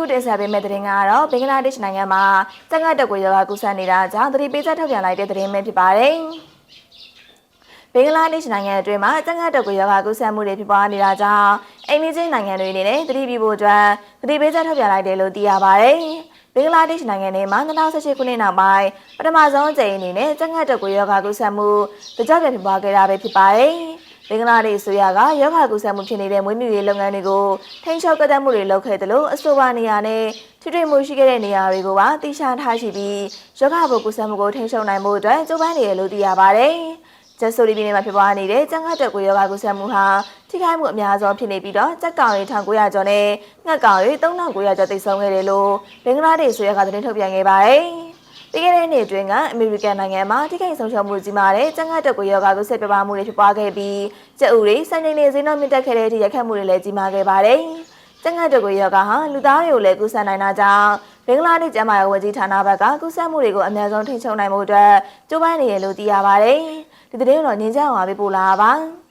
အခုတင်ဆက်ပေးမယ့်သတင်းကတော့ဘင်္ဂလားဒေ့ရှ်နိုင်ငံမှာစက်ငတ်တက်ကိုရောဂါကူးစက်နေတာကြောင့်သတိပေးချက်ထုတ်ပြန်လိုက်တဲ့သတင်းပဲဖြစ်ပါတယ်။ဘင်္ဂလားဒေ့ရှ်နိုင်ငံအတွင်းမှာစက်ငတ်တက်ကိုရောဂါကူးစက်မှုတွေဖြစ်ပွားနေတာကြောင့်အိမ်နီးချင်းနိုင်ငံတွေအနေနဲ့သတိပြုဖို့အတွက်သတိပေးချက်ထုတ်ပြန်လိုက်တယ်လို့သိရပါတယ်။ဘင်္ဂလားဒေ့ရှ်နိုင်ငံထဲမှာ2018ခုနှစ်နောက်ပိုင်းပထမဆုံးအကြိမ်အနေနဲ့စက်ငတ်တက်ကိုရောဂါကူးစက်မှုတကြော့ပြန်ဖြစ်ပွားခဲ့တာပဲဖြစ်ပါတယ်။ ဘင်္ဂလားဒေ့ရှ်ဆိုရကရောဂါကူးစက်မှုဖြစ်နေတဲ့မွေးမြူရေးလုပ်ငန်းတွေကိုထိန်းချုပ်ကန့်သတ်မှုတွေလုပ်ခဲ့တယ်လို့အဆိုပါနေရာနဲ့ထွေထွေမှုရှိခဲ့တဲ့နေရာတွေကိုပါတိကျထားရှိပြီးရောဂါဘိုကူးစက်မှုကိုထိန်းချုပ်နိုင်မှုအတွက်ကြိုးပမ်းနေရလို့သိရပါတယ်။ကျက်ဆိုလီပြည်နယ်မှာဖြစ်ပွားနေတဲ့ကျန်းမာတက်ကိုရောဂါကူးစက်မှုဟာထိခိုက်မှုအများဆုံးဖြစ်နေပြီးတော့ကြက်ကောင်ရီ1900ကျော်နဲ့ငှက်ကောင်ရီ3900ကျော်သိဆုံးခဲ့တယ်လို့ဘင်္ဂလားဒေ့ရှ်ဆိုရကသတင်းထုတ်ပြန်ခဲ့ပါတယ်။ ပြီးခဲ့တဲ့နှစ်အတွင်းကအမေရိကန်နိုင်ငံမှာထိခိုက်ဆုံးရှုံးမှုကြီးမားတဲ့ကျန်းမာတက်ကိုရောဂါကူးစက်ပြပမှုတွေဖြစ်ပွားခဲ့ပြီးကျက်ဥတွေစံချိန်တွေဈေးနှုန်းမြင့်တက်ခဲ့တဲ့အထိရိုက်ခတ်မှုတွေလည်းကြီးမားခဲ့ပါတယ်။ကျန်းမာတက်ကိုရောဂါဟာလူသားတွေကိုလည်းကူးစက်နိုင်တာကြောင့်ဘင်္ဂလားဒေ့ရှ်ကျန်းမာရေးဝန်ကြီးဌာနဘက်ကကူးစက်မှုတွေကိုအများဆုံးထိန်းချုပ်နိုင်မှုအတွက်ကြိုးပမ်းနေရလို့သိရပါတယ်။ဒီသတင်းတော့ညင်ကြအောင်ပါပေးပို့လာပါ။